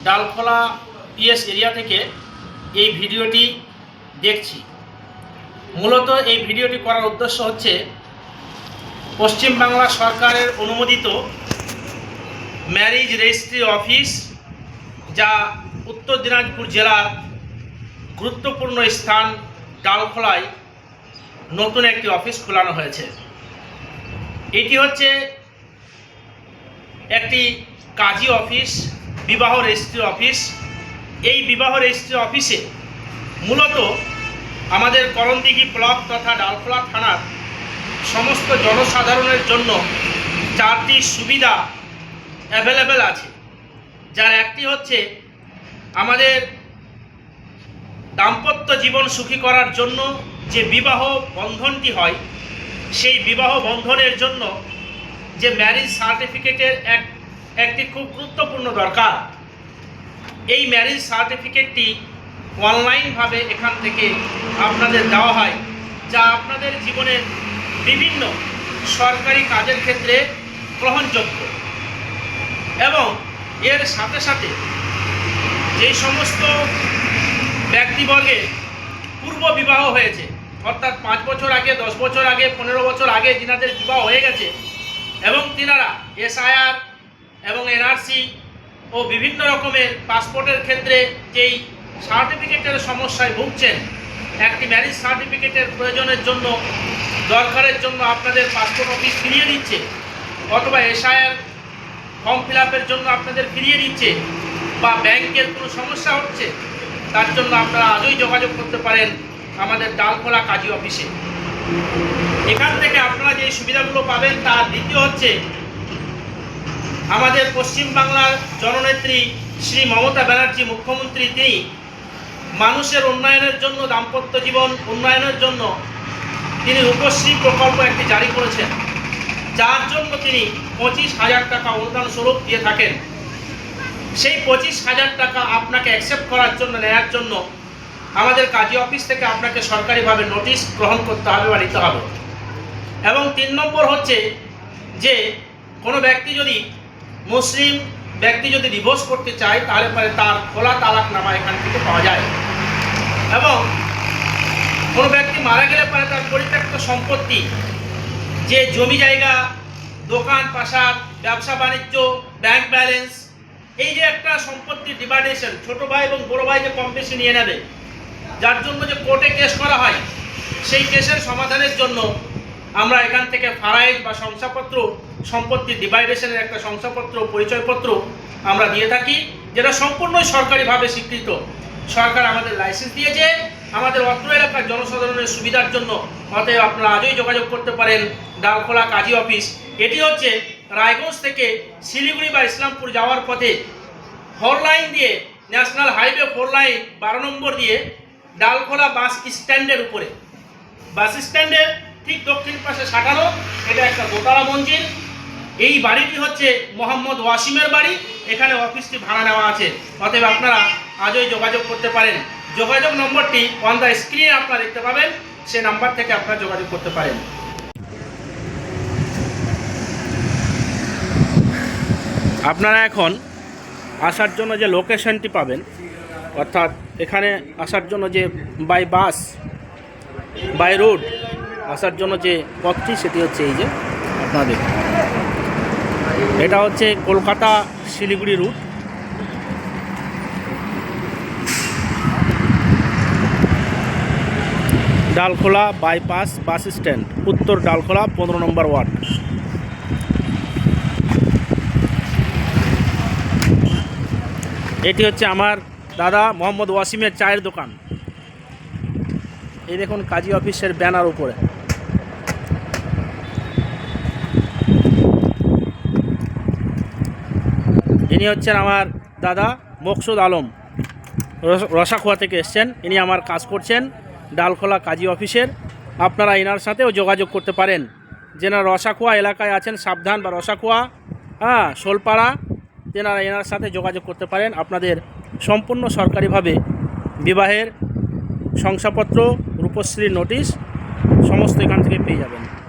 Dalkhola PS area থেকে এই ভিডিওটি দেখছি। মূলত এই ভিডিওটি করার উদ্দেশ্য হচ্ছে পশ্চিমবাংলা সরকারের অনুমোদিত ম্যারেজ রেজিস্ট্রি অফিস যা উত্তর দিনাজপুর জেলার গুরুত্বপূর্ণ স্থান ডালখোলায় নতুন একটি অফিস খোলানো হয়েছে। এটি হচ্ছে একটি কাজী অফিস বিবাহ রেজিস্ট্রি অফিস। এই বিবাহ রেজিস্ট্রি অফিসে মূলত আমাদের করণদিঘি ব্লক তথা ডালখোলা থানার সমস্ত জনসাধারণের জন্য চারটি সুবিধা অ্যাভেলেবেল আছে। যার একটি হচ্ছে আমাদের দাম্পত্য জীবন সুখী করার জন্য যে বিবাহ বন্ধনটি হয়, সেই বিবাহ বন্ধনের জন্য যে ম্যারেজ সার্টিফিকেটের এক একটি খুব গুরুত্বপূর্ণ দরকার। এই ম্যারেজ সার্টিফিকেটটি অনলাইনভাবে এখান থেকে আপনাদের দেওয়া হয়, যা আপনাদের জীবনের বিভিন্ন সরকারি কাজের ক্ষেত্রে গ্রহণযোগ্য। এবং এর সাথে সাথে যেই সমস্ত ব্যক্তিবর্গের পূর্ব বিবাহ হয়েছে, অর্থাৎ পাঁচ বছর আগে, দশ বছর আগে, পনেরো বছর আগে, যিনাদের বিবাহ হয়ে গেছে, এবং তিনারা এসআইআর এবং এনআরসি ও বিভিন্ন রকমের পাসপোর্টের ক্ষেত্রে যেই সার্টিফিকেটের সমস্যায় ভুগছেন, একটি ম্যারেজ সার্টিফিকেটের প্রয়োজনের জন্য, দরকারের জন্য আপনাদের পাসপোর্ট অফিস ফিরিয়ে দিচ্ছে, অথবা এসআইআর ফর্ম ফিল জন্য আপনাদের ফিরিয়ে দিচ্ছে, বা ব্যাংকের কোনো সমস্যা হচ্ছে, তার জন্য আপনারা আজই যোগাযোগ করতে পারেন আমাদের ডালখোলা কাজী অফিসে। এখান থেকে আপনারা যে সুবিধাগুলো পাবেন, তার দ্বিতীয় হচ্ছে আমাদের পশ্চিমবাংলার জননেত্রী শ্রী মমতা ব্যানার্জি মুখ্যমন্ত্রী তিনি মানুষের উন্নয়নের জন্য দাম্পত্য জীবন উন্নয়নের জন্য তিনি রূপশ্রী প্রকল্প একটি জারি করেছেন। যার জন্য তিনি পঁচিশ হাজার টাকা অনুদান স্বরূপ দিয়ে থাকেন। সেই পঁচিশ হাজার টাকা আপনাকে অ্যাকসেপ্ট করার জন্য নেওয়ার জন্য আমাদের কাজী অফিস থেকে আপনাকে সরকারিভাবে নোটিশ গ্রহণ করতে হবে বা নিতে হবে। এবং তিন নম্বর হচ্ছে যে কোনো ব্যক্তি যদি মুসলিম ব্যক্তি যদি ডিভোর্স করতে চায়, তাহলে পরে তার খোলা তালাক নামা এখান থেকে পাওয়া যায়। এবং কোনো ব্যক্তি মারা গেলে পরে তার পরিত্যক্ত সম্পত্তি, যে জমি জায়গা, দোকান পাশার ব্যবসা, বাণিজ্য ব্যাংক ব্যালেন্স এই যে একটা সম্পত্তি ডিভাইডেশন ছোট ভাই এবং বড় ভাই যে কম বেশি নিয়ে নেবে, যার জন্য যে কোর্টে কেস করা হয়, সেই কেসের সমাধানের জন্য আমরা এখান থেকে ফারাইজ বা শংসাপত্র, সম্পত্তি ডিভাইডেশনের একটা শংসাপত্র, পরিচয়পত্র আমরা দিয়ে থাকি, যেটা সম্পূর্ণই সরকারিভাবে স্বীকৃত। সরকার আমাদের লাইসেন্স দিয়েছে, আমাদের অত্র এলাকার জনসাধারণের সুবিধার জন্য। অতএব আপনারা আজই যোগাযোগ করতে পারেন ডালখোলা কাজী অফিস। এটি হচ্ছে রায়গঞ্জ থেকে শিলিগুড়ি বা ইসলামপুর যাওয়ার পথে। ফোর লাইন দিয়ে ন্যাশনাল হাইওয়ে ফোর লাইন বারো নম্বর দিয়ে ডালখোলা বাস স্ট্যান্ডের উপরে। বাস স্ট্যান্ডের ঠিক দক্ষিণ পাশে সাঁটানো, এটা একটা দোতলা মঞ্জিল। এই বাড়িটি হচ্ছে মোহাম্মদ ওয়াসিমের বাড়ি, এখানে অফিসটি ভাড়া নেওয়া আছে। অতএব আপনারা আজই যোগাযোগ করতে পারেন। যোগাযোগ নম্বরটি অন দ্য স্ক্রিনে আপনারা দেখতে পাবেন, সে নাম্বার থেকে আপনারা যোগাযোগ করতে পারেন। আপনারা এখন আসার জন্য যে লোকেশনটি পাবেন, অর্থাৎ এখানে আসার জন্য যে বাই বাস বাই রোড আসার জন্য যে পথটি, সেটি হচ্ছে এই যে আপনাদের। এটা হচ্ছে Kolkata Siliguri route. Dalkhola bypass bus stand, উত্তর ডালখোলা, পনেরো নম্বর ওয়ার্ড। এটি হচ্ছে আমার দাদা মোহাম্মদ ওয়াসিমের চায়ের দোকান। এই দেখুন কাজী অফিসের ব্যানার উপরে। ইনি হচ্ছেন আমার দাদা মকসুদ আলম। রস- রসাখোয়া থেকে এসছেন। ইনি আমার কাজ করছেন ডালখোলা কাজী অফিসের। আপনারা এনার সাথেও যোগাযোগ করতে পারেন। যেনারা রসাখোয়া এলাকায় আছেন, সাবধান বা রসাখোয়া হ্যাঁ শোলপাড়া তেনারা এনার সাথে যোগাযোগ করতে পারেন। আপনাদের সম্পূর্ণ সরকারিভাবে বিবাহের শংসাপত্র, রূপশ্রীর নোটিশ, সমস্ত এখান থেকে পেয়ে যাবেন।